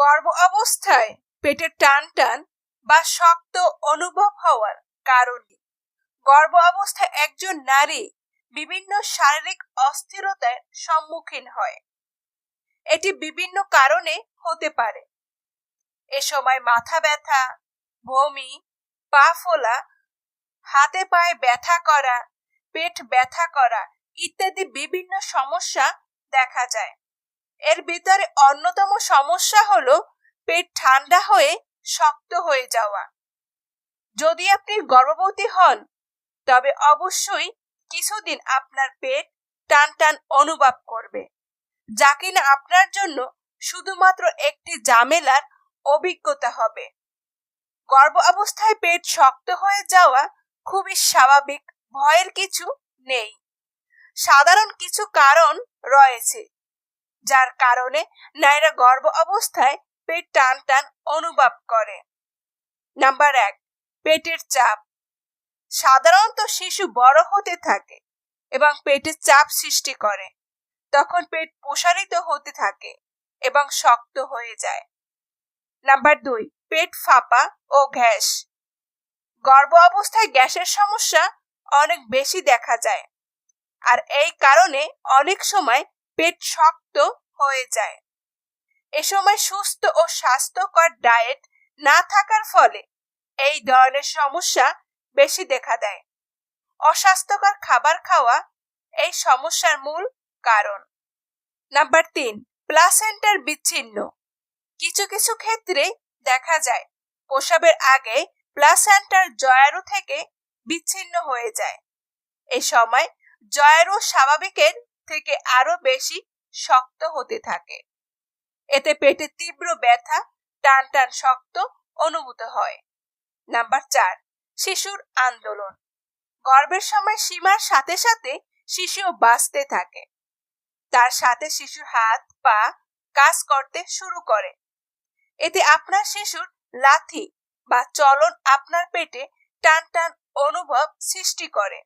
গর্ভ অবস্থায় পেটের টান টান বা শক্ত অনুভব হওয়ার কারণে? গর্ভ অবস্থায় একজন নারী বিভিন্ন শারীরিক অস্থিরতার সম্মুখীন হয়। এটি বিভিন্ন কারণে হতে পারে। এ সময় মাথা ব্যথা, বমি, পা ফোলা, হাতে পায়ে ব্যথা করা, পেট ব্যথা করা ইত্যাদি বিভিন্ন সমস্যা দেখা যায়। এর ভিতরে অন্যতম সমস্যা হলো পেট ঠান্ডা হয়ে শক্ত হয়ে যাওয়া। যদি আপনি গর্ভবতী হন, তবে অবশ্যই কিছুদিন আপনার পেট টান টান অনুভব করবে, যা কিনা আপনার জন্য শুধুমাত্র একটি জামেলার অভিজ্ঞতা হবে। গর্ভ অবস্থায় পেট শক্ত হয়ে যাওয়া খুবই স্বাভাবিক, ভয়ের কিছু নেই। সাধারণ কিছু কারণ রয়েছে। যার কারণে নারীরা গর্ভ অবস্থায় পেট টান টান অনুভব করে। নাম্বার এক, পেটের চাপ। সাধারণত শিশু বড় হতে থাকে এবং পেটের চাপ সৃষ্টি করে। তখন পেট প্রসারিত হতে থাকে এবং শক্ত হয়ে যায়। নাম্বার দুই, পেট ফাঁপা ও গ্যাস গর্ভ অবস্থায় গ্যাসের সমস্যা অনেক বেশি দেখা যায়। আর এই কারণে অনেক সময় পেট শক্ত হয়ে যায়। এ সময় সুস্থ ও স্বাস্থ্যকর ডায়েট না থাকার ফলে এই ধরনের সমস্যা বেশি দেখা দেয়। অস্বাস্থ্যকর খাবার খাওয়া এই সমস্যার মূল কারণ। নাম্বার তিন, প্লাসেন্টার বিচ্ছিন্ন। কিছু কিছু ক্ষেত্রে দেখা যায়, প্রসবের আগে প্লাসেন্টার জয়ারু থেকে বিচ্ছিন্ন হয়ে যায়। এ সময় জয়ারু স্বাভাবিকের থেকে আরও বেশি শক্ত হতে থাকে। এতে পেটে তীব্র ব্যথা, টান টান শক্ত অনুভূত হয়। নাম্বার চার, শিশুর আন্দোলন। গর্ভের সময় সীমার সাথে সাথে শিশুও বাঁচতে থাকে। তার সাথে শিশুর হাত, পা কাজ করতে শুরু করে। এতে আপনার শিশুর লাথি বা চলন আপনার পেটে টান টান অনুভব সৃষ্টি করে।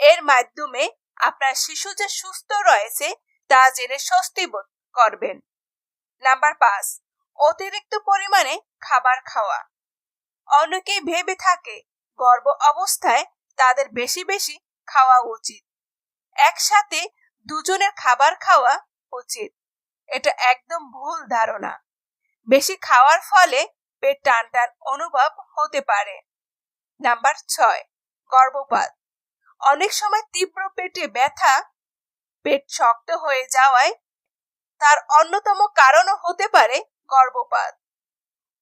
এর মাধ্যমে আপনার শিশু যে সুস্থ রয়েছে, তা জেনে স্বস্তি বোধ করবেন। নাম্বার পাঁচ, অতিরিক্ত পরিমাণে খাবার খাওয়া। অনেকেই ভেবে থাকে, গর্ভ অবস্থায় তাদের বেশি বেশি খাওয়া উচিত। একসাথে দুজনের খাবার খাওয়া উচিত। এটা একদম ভুল ধারণা। বেশি খাওয়ার ফলে পেট টান টান অনুভব হতে পারে। নাম্বার ছয়, গর্ভপাত। অনেক সময় তীব্র পেটে ব্যথা, পেট শক্ত হয়ে যাওয়ায় তার অন্যতম কারণও হতে পারে গর্ভপাত।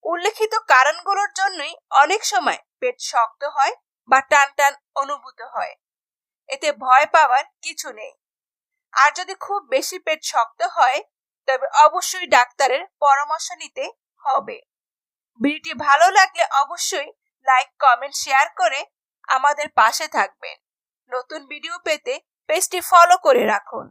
উল্লেখিত কারণগুলোর জন্যই অনেক সময় পেট শক্ত হয় বা টান টান অনুভূত হয়। এতে ভয় পাওয়ার কিছু নেই। আর যদি খুব বেশি পেট শক্ত হয়, তবে অবশ্যই ডাক্তারের পরামর্শ নিতে হবে। ভিডিওটি ভালো লাগলে অবশ্যই লাইক, কমেন্ট, শেয়ার করে আমাদের পাশে থাকবেন। নতুন ভিডিও পেতে পেজটি ফলো করে রাখুন।